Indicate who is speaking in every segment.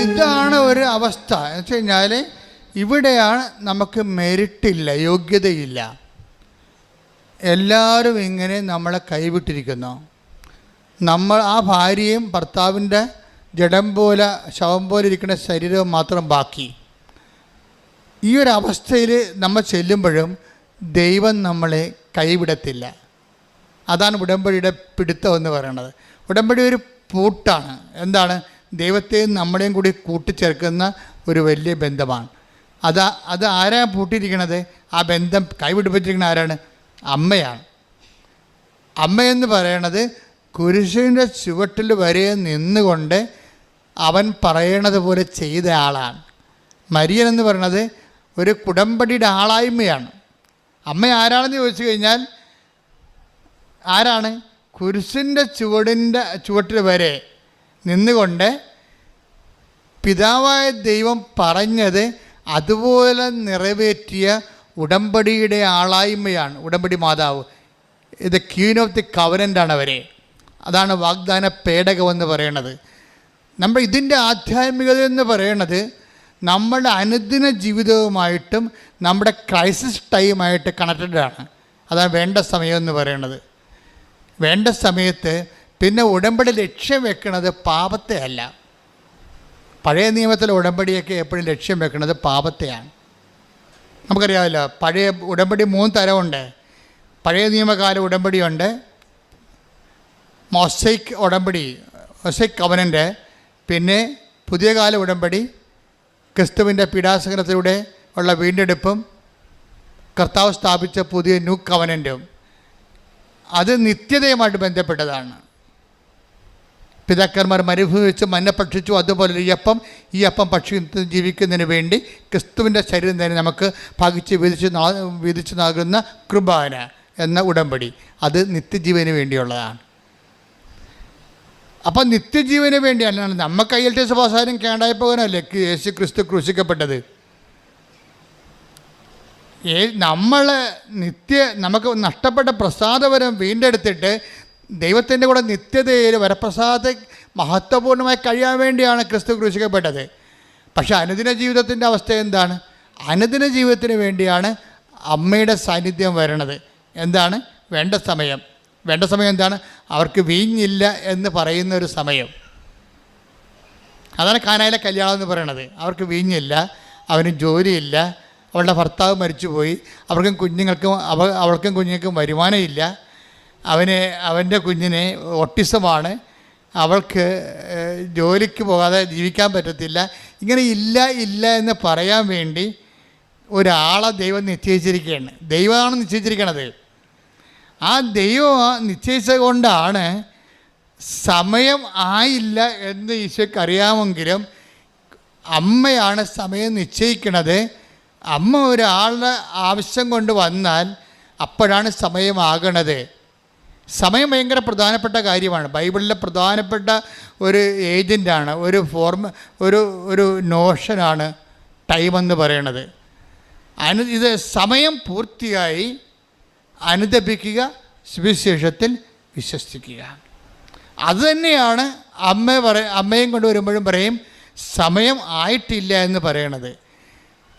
Speaker 1: ഇതാണ് ഒരു അവസ്ഥ. എന്ന് വെച്ച് കഴിഞ്ഞാൽ ഇവിടെയാണ് നമുക്ക് മെരിട്ടില്ല യോഗ്യതയില്ല. എല്ലാവരും ഇങ്ങനെ നമ്മളെ കൈവിട്ടിരിക്കുന്നു. നമ്മൾ ആ ഭാര്യയും ഭർത്താവിന്റെ ജഡം പോലെ ശവം പോലെ ഇരിക്കുന്ന ശരീരവും മാത്രം ബാക്കി. ഈ ഒരു അവസ്ഥയിൽ നമ്മൾ ചെല്ലുമ്പോഴും ദൈവം നമ്മളെ കൈവിടത്തില്ല. അതാണ് ഉടമ്പടിയുടെ പിടുത്തം എന്ന് പറയുന്നത്. ഉടമ്പടി ഒരു പൂട്ടാണ്. എന്താണ്? ദൈവത്തെയും നമ്മളെയും കൂടി കൂട്ടിച്ചേർക്കുന്ന ഒരു വലിയ ബന്ധമാണ്. അത് അത് ആരാ പൂട്ടിയിരിക്കണത്? ആ ബന്ധം കൈവിടിപ്പിച്ചിരിക്കുന്ന ആരാണ്? അമ്മയാണ്. അമ്മയെന്ന് പറയണത് കുരിശിന്റെ ചുവട്ടിൽ വരെ നിന്നുകൊണ്ട് അവൻ പറയണത് പോലെ ചെയ്ത ആളാണ്. മരിയൻ എന്ന് പറയണത് ഒരു കുടമ്പടിയുടെ ആളായ്മയാണ്. അമ്മ ആരാണെന്ന് ചോദിച്ചു കഴിഞ്ഞാൽ ആരാണ്? കുരിശിന്റെ ചുവടിന്റെ ചുവട്ടിൽ വരെ നിന്നുകൊണ്ട് പിതാവായ ദൈവം പറഞ്ഞത് അതുപോലെ നിറവേറ്റിയ ഉടമ്പടിയുടെ ആളായ്മയാണ്. ഉടമ്പടി മാതാവ്. ഇത് ക്യൂൻ ഓഫ് ദി കവനന്റാണ് അവരെ. അതാണ് വാഗ്ദാന പേടകമെന്ന് പറയണത്. നമ്മൾ ഇതിന്റെ ആധ്യാത്മികത എന്ന് പറയണത് നമ്മുടെ അനുദിന ജീവിതവുമായിട്ടും നമ്മുടെ ക്രൈസിസ് ടൈമായിട്ട് കണക്റ്റഡ് ആണ്. അതാണ് വേണ്ട സമയം എന്ന് പറയുന്നത് വേണ്ട സമയത്ത് പിന്നെ ഉടമ്പടി ലക്ഷ്യം വെക്കുന്നത് പാപത്തെ അല്ല പഴയ നിയമത്തിലെ ഉടമ്പടിയൊക്കെ എപ്പോഴും ലക്ഷ്യം വെക്കുന്നത് പാപത്തെയാണ്. നമുക്കറിയാമല്ലോ പഴയ ഉടമ്പടി മൂന്ന് തരമുണ്ട്. പഴയ നിയമകാല ഉടമ്പടിയുണ്ട്. മൊസൈക്ക് ഉടമ്പടി മൊസൈക്ക് കവനന്റെ പിന്നെ പുതിയ കാല ഉടമ്പടി ക്രിസ്തുവിന്റെ പീഡാസകനത്തിലൂടെ ഉള്ള വീണ്ടെടുപ്പും കർത്താവ് സ്ഥാപിച്ച പുതിയ ന്യൂ കവനന്റും അത് നിത്യതയുമായിട്ട് ബന്ധപ്പെട്ടതാണ്. പിതാക്കന്മാർ മരുഭൂമി വെച്ച് ഭക്ഷിച്ചു അതുപോലെ ഈ അപ്പം ഈ അപ്പം ഭക്ഷി ജീവിക്കുന്നതിന് വേണ്ടി ക്രിസ്തുവിന്റെ ശരീരം തന്നെ നമുക്ക് പകിച്ച് വിധിച്ച് വിധിച്ചു നൽകുന്ന കൃപാന എന്ന ഉടമ്പടി. അത് നിത്യജീവന് വേണ്ടിയുള്ളതാണ്. അപ്പം നിത്യജീവന് വേണ്ടിയാണ്. നമുക്ക് ഐ എൽ ടി എസ് പാസ്സാരും കേണ്ടായി പോകാനല്ലേ? യേശു ക്രിസ്തു ക്രൂശിക്കപ്പെട്ടത്. നമ്മൾ നിത്യ നമുക്ക് നഷ്ടപ്പെട്ട പ്രസാദപരം വീണ്ടെടുത്തിട്ട് ദൈവത്തിന്റെ കൂടെ നിത്യതയിൽ വരപ്രസാദത്തെ മഹത്വപൂർണമായി കഴിയാൻ വേണ്ടിയാണ് ക്രിസ്തു ക്രൂശിക്കപ്പെട്ടത്. പക്ഷേ അനുദിന ജീവിതത്തിന്റെ അവസ്ഥ എന്താണ്? അനുദിന ജീവിതത്തിന് വേണ്ടിയാണ് അമ്മയുടെ സാന്നിധ്യം വരണത്. എന്താണ്? വേണ്ട സമയം. വേണ്ട സമയം എന്താണ്? അവർക്ക് വീഞ്ഞില്ല എന്ന് പറയുന്ന ഒരു സമയം. അതാണ് കാനായിലെ കല്യാണം എന്ന് പറയണത്. അവർക്ക് വീഞ്ഞില്ല അവന് ജോലിയില്ല അവളുടെ ഭർത്താവ് മരിച്ചുപോയി അവർക്കും കുഞ്ഞുങ്ങൾക്കും അവ അവൾക്കും കുഞ്ഞുങ്ങൾക്കും വരുമാനമില്ല. അവന് അവന്റെ കുഞ്ഞിനെ ഒട്ടിസമാണ്. അവൾക്ക് ജോലിക്ക് പോകാതെ ജീവിക്കാൻ പറ്റത്തില്ല. ഇങ്ങനെ ഇല്ല ഇല്ല എന്ന് പറയാൻ വേണ്ടി ഒരാളെ ദൈവം നിശ്ചയിച്ചിരിക്കുകയാണ്. ദൈവമാണ് നിശ്ചയിച്ചിരിക്കണത്. ആ ദൈവം നിശ്ചയിച്ചത് കൊണ്ടാണ് സമയം ആയില്ല എന്ന് ഈശോയ്ക്ക് അറിയാമെങ്കിലും അമ്മയാണ് സമയം നിശ്ചയിക്കുന്നത് അമ്മ ഒരാളുടെ ആവശ്യം കൊണ്ട് വന്നാൽ അപ്പോഴാണ് സമയമാകണത് സമയം ഭയങ്കര പ്രധാനപ്പെട്ട കാര്യമാണ്. ബൈബിളിലെ പ്രധാനപ്പെട്ട ഒരു ഏജന്റാണ് ഒരു ഫോർമ ഒരു ഒരു നോഷനാണ് ടൈം എന്ന് പറയണത്. അനു ഇത് സമയം പൂർത്തിയായി അനുദപിക്കുക സുവിശേഷത്തിൽ വിശ്വസിക്കുക. അതുതന്നെയാണ് അമ്മ പറ അമ്മയും കൊണ്ട് വരുമ്പോഴും പറയും സമയം ആയിട്ടില്ല എന്ന് പറയണത്.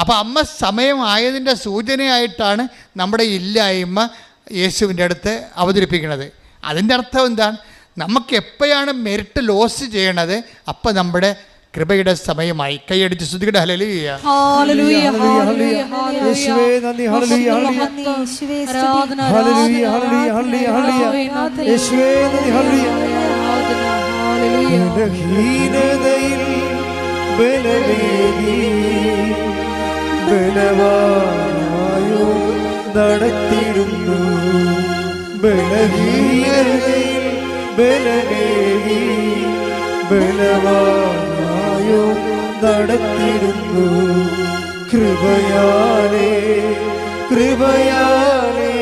Speaker 1: അപ്പോൾ അമ്മ സമയം ആയതിന്റെ സൂചനയായിട്ടാണ് നമ്മുടെ ഇല്ലായ്മ യേശുവിന്റെ അടുത്ത് അവതരിപ്പിക്കുന്നത്. അതിന്റെ അർത്ഥം എന്താണ്? നമുക്ക് എപ്പോഴാണ് മെരിറ്റ് ലോസ് ചെയ്യണത്? അപ്പം നമ്മുടെ കൃപയുടെ സമയമായി. കൈയടിച്ച് ശ്രുതിയുടെ ഹലലിയ
Speaker 2: ഹല്ലേലൂയ, ഹല്ലേലൂയ,
Speaker 3: ഹല്ലേലൂയ. യേശുവേ നന്ദി, ഹല്ലേലൂയ, ഹല്ലേലൂയ.
Speaker 2: യേശുവേ ആരാധന,
Speaker 3: ഹല്ലേലൂയ,
Speaker 2: ആരാധന,
Speaker 3: ഹല്ലേലൂയ, ഹല്ലേലൂയ,
Speaker 2: ആരാധന,
Speaker 3: യേശുവേ നന്ദി, ഹല്ലേലൂയ.
Speaker 2: ആരാധന, ഹല്ലേലൂയ.
Speaker 3: ബലഹീനതയിൽ ബലവേദി. ബലവാനായോ നടത്തിടുന്നു ബലഹീനതയിൽ ബലവേദി ബലവാനായോ നടത്തിടുന്നു കൃപയാലേ കൃപയാലേ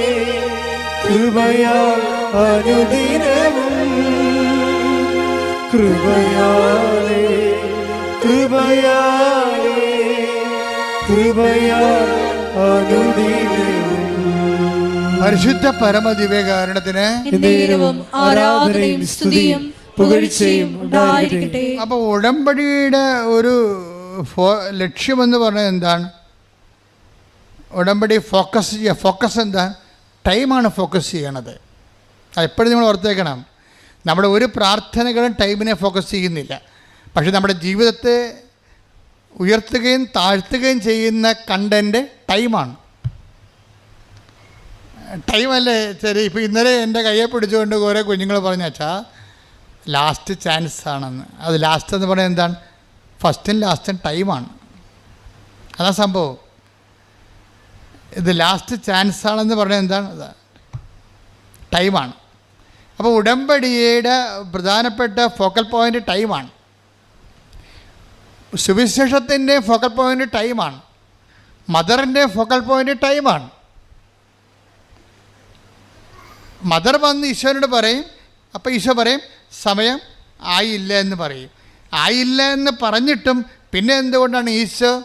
Speaker 3: കൃപയാൽ അനുദിനവും കൃപയാലേ കൃപയാലേ.
Speaker 1: പരിശുദ്ധ പരമദിവ്യകാരണത്തിന്
Speaker 2: എന്നേരവും ആരാധനയും സ്തുതിയും
Speaker 3: പുകഴ്ചയും ഉണ്ടായിരിക്കട്ടെ.
Speaker 1: അപ്പോൾ ഉടമ്പടിയുടെ ഒരു ലക്ഷ്യമെന്ന് പറഞ്ഞത് എന്താണ്? ഉടമ്പടി ഫോക്കസ് ചെയ്യുക ഫോക്കസ് എന്താ? ടൈമാണ് ഫോക്കസ് ചെയ്യണത്. അത് എപ്പോഴും നമ്മൾ ഓർത്തേക്കണം. നമ്മുടെ ഒരു പ്രാർത്ഥനകളും ടൈമിനെ ഫോക്കസ് ചെയ്യുന്നില്ല. പക്ഷെ നമ്മുടെ ജീവിതത്തെ ഉയർത്തുകയും താഴ്ത്തുകയും ചെയ്യുന്ന കണ്ടന്റ് ടൈമാണ് ടൈമല്ലേ ശരി ഇപ്പോൾ ഇന്നലെ എന്റെ കയ്യെ പിടിച്ചുകൊണ്ട് കുറേ കുഞ്ഞുങ്ങൾ പറഞ്ഞു വെച്ചാ ലാസ്റ്റ് ചാൻസ് ആണെന്ന്. അത് ലാസ്റ്റ് എന്ന് പറയുന്നത് എന്താണ്? ഫസ്റ്റും ലാസ്റ്റും ടൈമാണ് അതാ സംഭവം. ഇത് ലാസ്റ്റ് ചാൻസ് ആണെന്ന് പറയുന്നത് എന്താണ്? ടൈമാണ് അപ്പോൾ ഉടമ്പടിയുടെ പ്രധാനപ്പെട്ട ഫോക്കൽ പോയിന്റ് ടൈമാണ് സുവിശേഷത്തിന്റെ ഫോക്കൽ പോയിന്റ് ടൈമാണ് മദറിന്റെ ഫോക്കൽ പോയിന്റ് ടൈമാണ് മദർ വന്ന് ഈശോനോട് പറയും അപ്പോൾ ഈശോ പറയും സമയം ആയില്ല എന്ന് പറയും. ആയില്ല എന്ന് പറഞ്ഞിട്ടും പിന്നെ എന്തുകൊണ്ടാണ് ഈശോ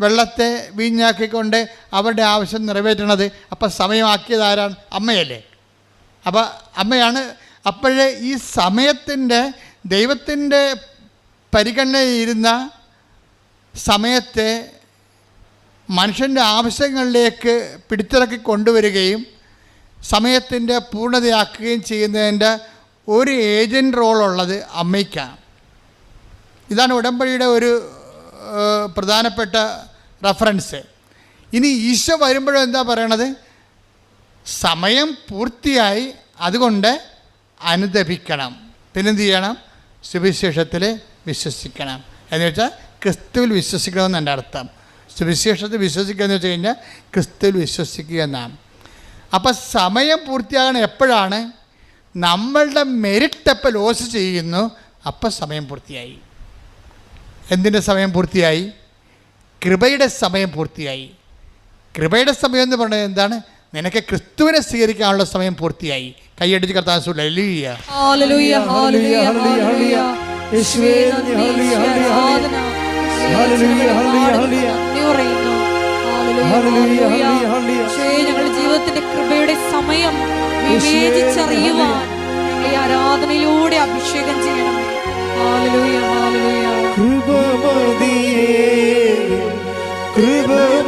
Speaker 1: വെള്ളത്തെ വീഞ്ഞാക്കിക്കൊണ്ട് അവരുടെ ആവശ്യം നിറവേറ്റണത്? അപ്പം സമയമാക്കിയത് ആരാണ്? അമ്മയല്ലേ. അപ്പോൾ അമ്മയാണ്. അപ്പോഴേ ഈ സമയത്തിന്റെ ദൈവത്തിന്റെ പരിഗണനയിരുന്ന സമയത്തെ മനുഷ്യന്റെ ആവശ്യങ്ങളിലേക്ക് പിടിത്തിറക്കി കൊണ്ടുവരികയും സമയത്തിന്റെ പൂർണതയാക്കുകയും ചെയ്യുന്നതിന്റെ ഒരു ഏജന്റ് റോളുള്ളത് അമ്മയ്ക്കാണ്. ഇതാണ് ഉടമ്പടിയുടെ ഒരു പ്രധാനപ്പെട്ട റഫറൻസ്. ഇനി ഈശോ വരുമ്പോഴും എന്താ പറയണത്? സമയം പൂർത്തിയായി അതുകൊണ്ട് അനുദപിക്കണം. പിന്നെന്ത് ചെയ്യണം? സുവിശേഷത്തിൽ വിശ്വസിക്കണം. എന്ന് വെച്ചാൽ ക്രിസ്തുവിൽ വിശ്വസിക്കണമെന്ന് എന്റെ അർത്ഥം. സുവിശേഷത്തിൽ വിശ്വസിക്കുക എന്ന് വെച്ച് കഴിഞ്ഞാൽ ക്രിസ്തുവിൽ വിശ്വസിക്കുക എന്നാണ്. അപ്പം സമയം പൂർത്തിയാകണം എപ്പോഴാണ്? നമ്മളുടെ മെരിറ്റ് എപ്പോൾ ലോസ് ചെയ്യുന്നു? അപ്പം സമയം പൂർത്തിയായി. എന്തിന്റെ സമയം പൂർത്തിയായി? കൃപയുടെ സമയം പൂർത്തിയായി. കൃപയുടെ സമയം എന്ന് പറഞ്ഞാൽ എന്താണ്? നിനക്ക് ക്രിസ്തുവിനെ സ്വീകരിക്കാനുള്ള സമയം പൂർത്തിയായി. കൈയടിച്ച് കർത്താൻ സുല്ലിയ
Speaker 2: ഞങ്ങളുടെ ജീവിതത്തിന്റെ കൃപയുടെ സമയം വിവേചിച്ചറിയുവാൻ ഈ ആരാധനയിലൂടെ അഭിഷേകം ചെയ്യണം.
Speaker 3: കൃപമതിയേ കൃപമതിയേ.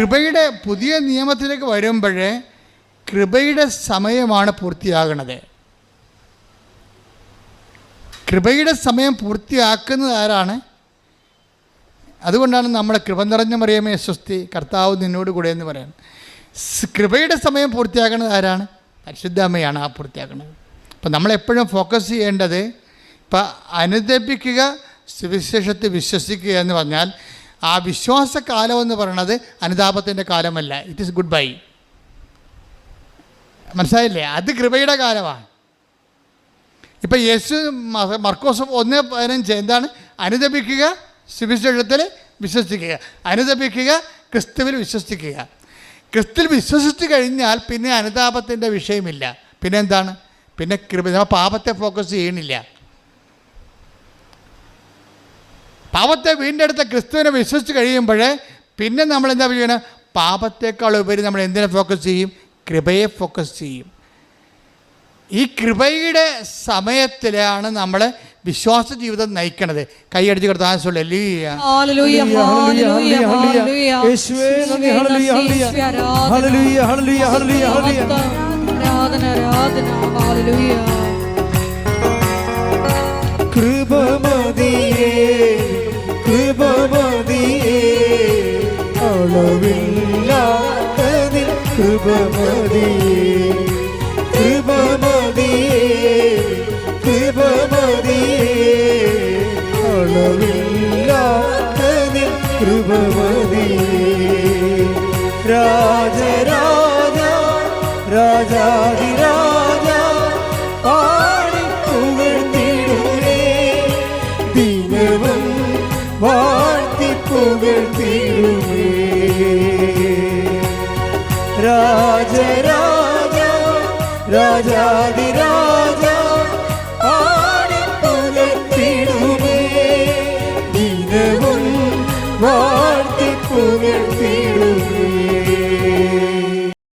Speaker 1: കൃപയുടെ പുതിയ നിയമത്തിലേക്ക് വരുമ്പോഴേ കൃപയുടെ സമയമാണ് പൂർത്തിയാകുന്നത് കൃപയുടെ സമയം പൂർത്തിയാക്കുന്നത് ആരാണ്? അതുകൊണ്ടാണ് നമ്മൾ കൃപ നിറഞ്ഞ മറിയമേ സ്വസ്തി കർത്താവ് നിന്നോട് കൂടെ എന്ന് പറയുന്നത്. കൃപയുടെ സമയം പൂർത്തിയാക്കുന്നത് ആരാണ്? പരിശുദ്ധാമ്മയാണ് ആ പൂർത്തിയാക്കുന്നത് അപ്പം നമ്മളെപ്പോഴും ഫോക്കസ് ചെയ്യേണ്ടത് ഇപ്പം അനുദപിക്കുക സുവിശേഷത്തെ വിശ്വസിക്കുക എന്ന് പറഞ്ഞാൽ ആ വിശ്വാസകാലം എന്ന് പറയുന്നത് അനുതാപത്തിന്റെ കാലമല്ല. ഇറ്റ് ഈസ് ഗുഡ് ബൈ മനസ്സിലായില്ലേ? അത് കൃപയുടെ കാലമാണ്. ഇപ്പം യേശു മർക്കോസ് ഒന്ന് പതിനഞ്ച് എന്താണ്? അനുദപിക്കുക സുവിശേഷത്തിൽ വിശ്വസിക്കുക. അനുദപിക്കുക ക്രിസ്തുവിൽ വിശ്വസിക്കുക. ക്രിസ്തുവിൽ വിശ്വസിച്ച് കഴിഞ്ഞാൽ പിന്നെ അനുതാപത്തിന്റെ വിഷയമില്ല. പിന്നെ എന്താണ്? പിന്നെ കൃപ നമ്മൾ പാപത്തെ ഫോക്കസ് ചെയ്യണില്ല. പാപത്തെ വീണ്ടെടുത്ത ക്രിസ്തുവിനെ വിശ്വസിച്ച് കഴിയുമ്പോൾ പിന്നെ നമ്മൾ എന്താ ചെയ്യണം പാപത്തെക്കാൾ ഉപരി നമ്മൾ എന്തിനെ ഫോക്കസ് ചെയ്യും? കൃപയെ ഫോക്കസ് ചെയ്യും. ഈ കൃപയുടെ സമയത്തിലാണ് നമ്മൾ വിശ്വാസ ജീവിതം നയിക്കണത്. കൈയടിച്ച് കർത്താൻ
Speaker 2: ആരാധന.
Speaker 3: ഹല്ലേലൂയ.
Speaker 2: ലോകമില്ലാത്തതിൽ
Speaker 3: കൃപമതിയേ രാജരാജ രാജാതിരാജ പാടി പുകഴ്ത്തിടുവേ. ദിനവും രാജരാജ രാജാതിരാജ